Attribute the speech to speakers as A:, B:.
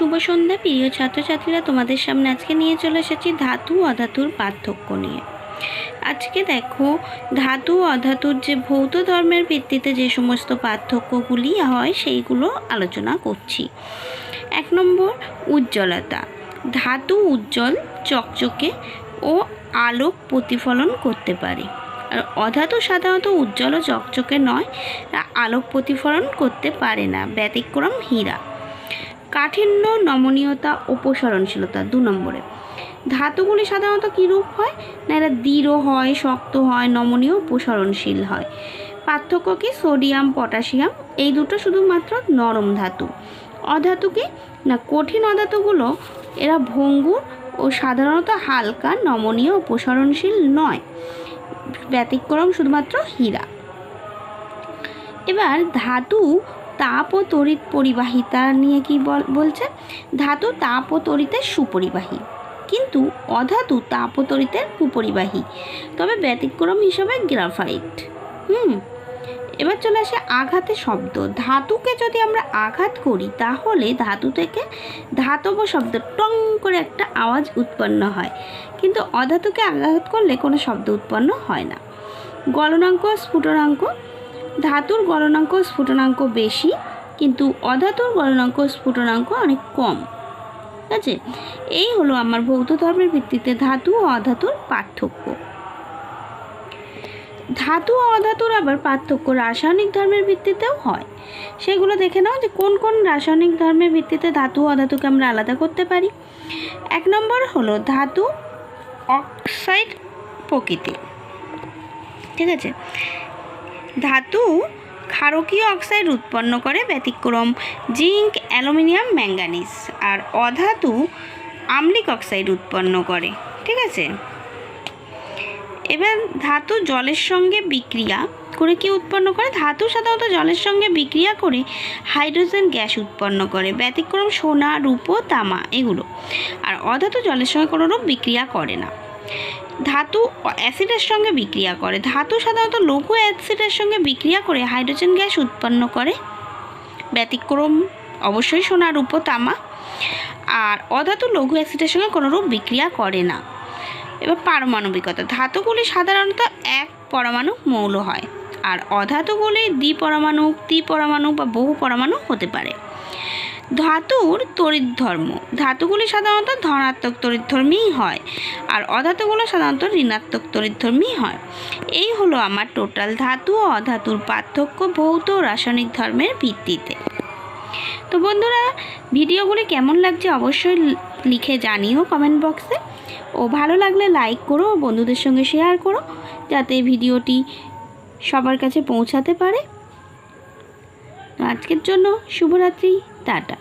A: শুভ সন্ধ্যা, প্রিয় ছাত্রছাত্রীরা। তোমাদের সামনে আজকে নিয়ে চলে এসেছি ধাতু অধাতুর পার্থক্য নিয়ে। আজকে দেখো, ধাতু অধাতুর যে ভৌত ধর্মের ভিত্তিতে যে সমস্ত পার্থক্যগুলি হয়, সেইগুলো আলোচনা করছি। এক নম্বর, উজ্জ্বলতা। ধাতু উজ্জ্বল, চকচকে ও আলোক প্রতিফলন করতে পারে। আর অধাতু সাধারণত উজ্জ্বল ও চকচকে নয় আলোক প্রতিফলন করতে পারে না। ব্যতিক্রম হীরা। কাঠিন্য, নমনীয়তা ও প্রসারণশীলতা দু নম্বরে। ধাতুগুলি সাধারণত কীরূপ হয়? না, এরা দৃঢ় হয়, শক্ত হয়, নমনীয় প্রসারণশীল হয়। পার্থক্য কি? সোডিয়াম, পটাশিয়াম, এই দুটো শুধুমাত্র নরম ধাতু। অধাতুকে না, কঠিন অধাতুগুলো এরা ভঙ্গুর ও সাধারণত হালকা, নমনীয় প্রসারণশীল নয়। ব্যতিক্রম শুধুমাত্র হীরা। এবার ধাতু তাপ ও তড়িৎ পরিবাহিতা নিয়ে কি বল, বলছে? ধাতু তাপ ও তড়িতের সুপরিবাহী। কিন্তু অধাতু তাপ ও তড়িতের কুপরিবাহী। তবে ব্যতিক্রম হিসাবে গ্রাফাইট। হুম, এবার চলে আসে আঘাতে শব্দ। ধাতুকে যদি আমরা আঘাত করি, তাহলে ধাতু থেকে ধাতব শব্দ টং করে একটা আওয়াজ উৎপন্ন হয়। কিন্তু অধাতুকে আঘাত করলে কোনো শব্দ উৎপন্ন হয় না। গলনাঙ্ক, স্ফুটনাঙ্ক ধাতুর গলনাঙ্ক স্ফুটনাঙ্ক বেশি, কিন্তু অধাতুর গলনাঙ্ক স্ফুটনাঙ্ক অনেক কম। ঠিক আছে? এই হলো আমার ভৌত ধর্মের ভিত্তিতে ধাতু ও অধাতুর পার্থক্য। ধাতু ও অধাতুর আবার পার্থক্য রাসায়নিক ধর্মের ভিত্তিতেও হয়। সেগুলো দেখে নাও যে কোন কোন রাসায়নিক ধর্মের ভিত্তিতে ধাতু ও অধাতুকে আমরা আলাদা করতে পারি। এক নম্বর হলো ধাতু অক্সাইড প্রকৃতি ঠিক আছে? ধাতু ক্ষারকীয় অক্সাইড উৎপন্ন করে ব্যতিক্রম, জিঙ্ক, অ্যালুমিনিয়াম, ম্যাঙ্গানিজ। আর অধাতু আম্লিক অক্সাইড উৎপন্ন করে, ঠিক আছে? এবার ধাতু জলের সঙ্গে বিক্রিয়া করে কি উৎপন্ন করে? ধাতু সাধারণত জলের সঙ্গে বিক্রিয়া করে হাইড্রোজেন গ্যাস উৎপন্ন করে, ব্যতিক্রম সোনা, রূপো, তামা, এগুলো। আর অধাতু জলের সঙ্গে কোনোরূপ বিক্রিয়া করে না। ধাতু অ্যাসিডের সঙ্গে বিক্রিয়া করে। ধাতু সাধারণত লঘু অ্যাসিডের সঙ্গে বিক্রিয়া করে হাইড্রোজেন গ্যাস উৎপন্ন করে। ব্যতিক্রম অবশ্যই সোনা রূপো তামা আর অধাতু লঘু অ্যাসিডের সঙ্গে কোনোরূপ বিক্রিয়া করে না। এবার পারমাণবিকতা। ধাতুগুলি সাধারণত এক পরমাণু মৌল হয়। আর অধাতুগুলি দ্বিপরমাণু ত্রিপরমাণু বা বহু পরমাণু হতে পারে। ধাতুর তড়িৎ ধর্ম। ধাতুগুলি সাধারণত ধনাত্মক তড়িৎধর্মীই হয় আর অধাতুগুলো সাধারণত ঋণাত্মক তড়িৎধর্মী হয়। এই হলো আমার টোটাল ধাতু ও অধাতুর পার্থক্য ভৌত রাসায়নিক ধর্মের ভিত্তিতে। তো বন্ধুরা, ভিডিওগুলি কেমন লাগছে অবশ্যই লিখে জানিও কমেন্ট বক্সে ও ভালো লাগলে লাইক করো ও বন্ধুদের সঙ্গে শেয়ার করো, যাতে ভিডিওটি সবার কাছে পৌঁছাতে পারে। আজকের জন্য শুভরাত্রি। টাটা